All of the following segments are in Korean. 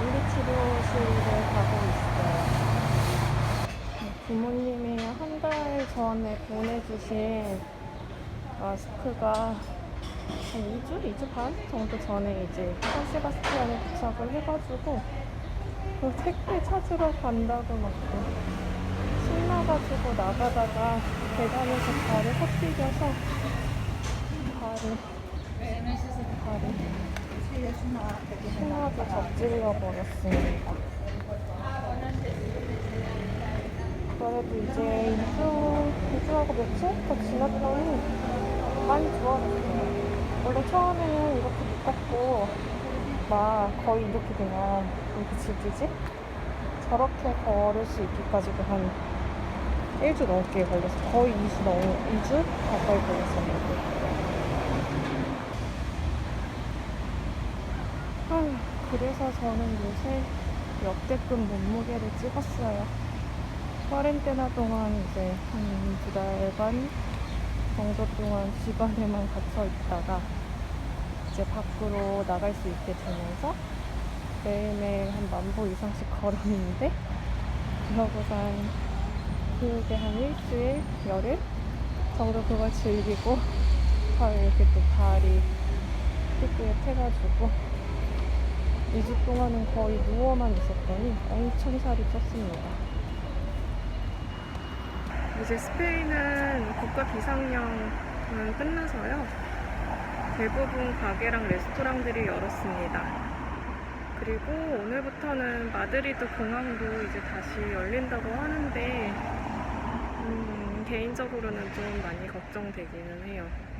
미용실을 가고 있어요. 부모님이 한 달 전에 보내주신 마스크가 한 2주? 2주 반 정도 전에 이제 샌세바스티안에 도착을 해가지고 그 택배 찾으러 간다고 막 신나가지고 나가다가 계단에서 발을 헛디뎌서 발을 발이 심하게 접질러 버렸습니다. 그래도 이제 2주, 2주하고 며칠 더 지났더니 많이 좋아졌어요. 원래 처음에는 이렇게 두껍고 막 거의 이렇게 그냥 이렇게 질기지? 저렇게 걸을 수 있기까지도 한 1주 넘게 걸려서 거의 2주 넘 2주 가까이 걸렸었는데 아휴, 그래서 저는 요새 역대급 몸무게를 찍었어요. 쿼렌테나 동안 이제 한 두 달 반 정도 동안 집 안에만 갇혀 있다가 이제 밖으로 나갈 수 있게 되면서 매일매일 한 만보 이상씩 걸었는데 그러고선 그게 한 일주일, 열흘 정도 그걸 즐기고 바로 이렇게 또 발이 피부에 태가지고 2주 동안은 거의 누워만 있었더니 엄청 살이 쪘습니다. 이제 스페인은 국가 비상령은 끝나서요. 대부분 가게랑 레스토랑들이 열었습니다. 그리고 오늘부터는 마드리드 공항도 이제 다시 열린다고 하는데, 음, 개인적으로는 좀 많이 걱정되기는 해요.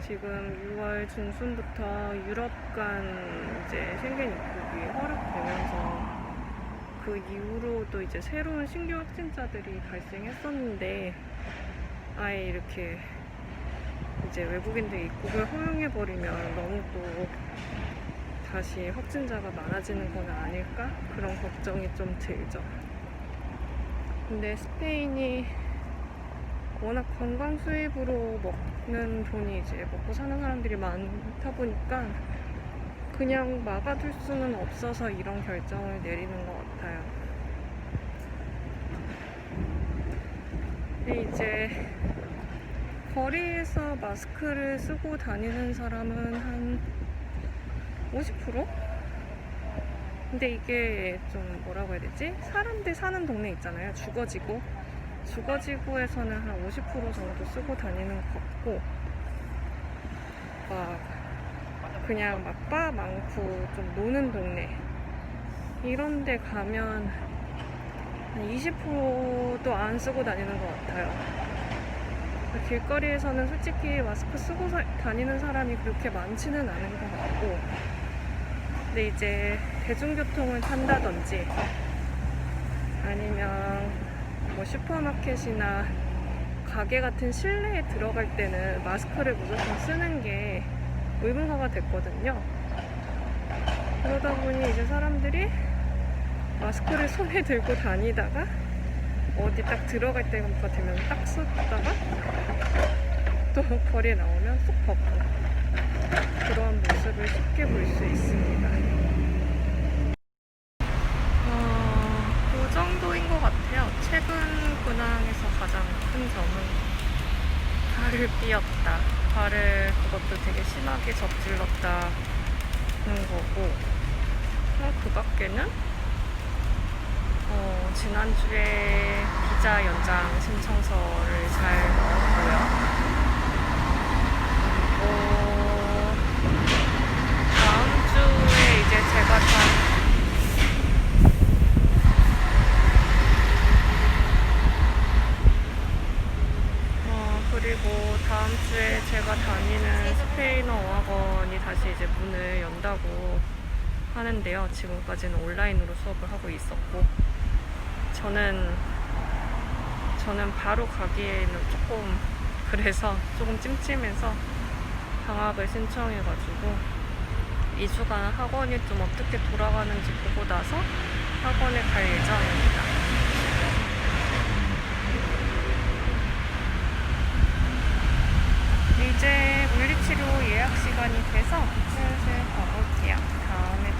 지금 6월 중순부터 유럽 간 이제宣言 입국이 허락되면서 그 이후로도 이제 새로운 신규 확진자들이 발생했었는데 아예 이렇게 이제 외국인들 입국을 허용해버리면 너무 또 다시 확진자가 많아지는 건 아닐까? 그런 걱정이 좀 들죠. 근데 스페인이 워낙 관광 수입으로 먹 는 돈이 이제 먹고 사는 사람들이 많다 보니까 그냥 막아둘 수는 없어서 이런 결정을 내리는 것 같아요. 근데 이제 거리에서 마스크를 쓰고 다니는 사람은 한 50%? 근데 이게 좀 뭐라고 해야 되지? 사람들 사는 동네 있잖아요. 주거지구. 주거지구에서는 한 50% 정도 쓰고 다니는 것 같고, 막, 그냥 막 바 많고 좀 노는 동네. 이런 데 가면 한 20%도 안 쓰고 다니는 것 같아요. 길거리에서는 솔직히 마스크 쓰고 사- 다니는 사람이 그렇게 많지는 않은 것 같고, 근데 이제 대중교통을 탄다든지 아니면 뭐 슈퍼마켓이나 가게 같은 실내에 들어갈 때는 마스크를 무조건 쓰는 게 의무화가 됐거든요. 그러다 보니 이제 사람들이 마스크를 손에 들고 다니다가 어디 딱 들어갈 때가 되면 딱 썼다가 또 거리에 나오면 쏙 벗고 그런 모습을 쉽게 볼 수 있습니다. 발을 삐었다. 발을 그것도 되게 심하게 접질렀다는 거고, 어, 그 밖에는 어, 지난주에 비자 연장 신청서를 잘 넣었고요. 어, 다음 주에 이제 제가 다 어, 그리고 다음 주에 다니는 스페인어 어학원이 다시 이제 문을 연다고 하는데요. 지금까지는 온라인으로 수업을 하고 있었고, 저는, 저는 바로 가기에는 조금, 그래서 조금 찜찜해서 방학을 신청해가지고, 2주간 학원이 좀 어떻게 돌아가는지 보고 나서 학원에 갈 예정입니다. 이제 시간이 돼서 슬슬 가볼게요. 다음에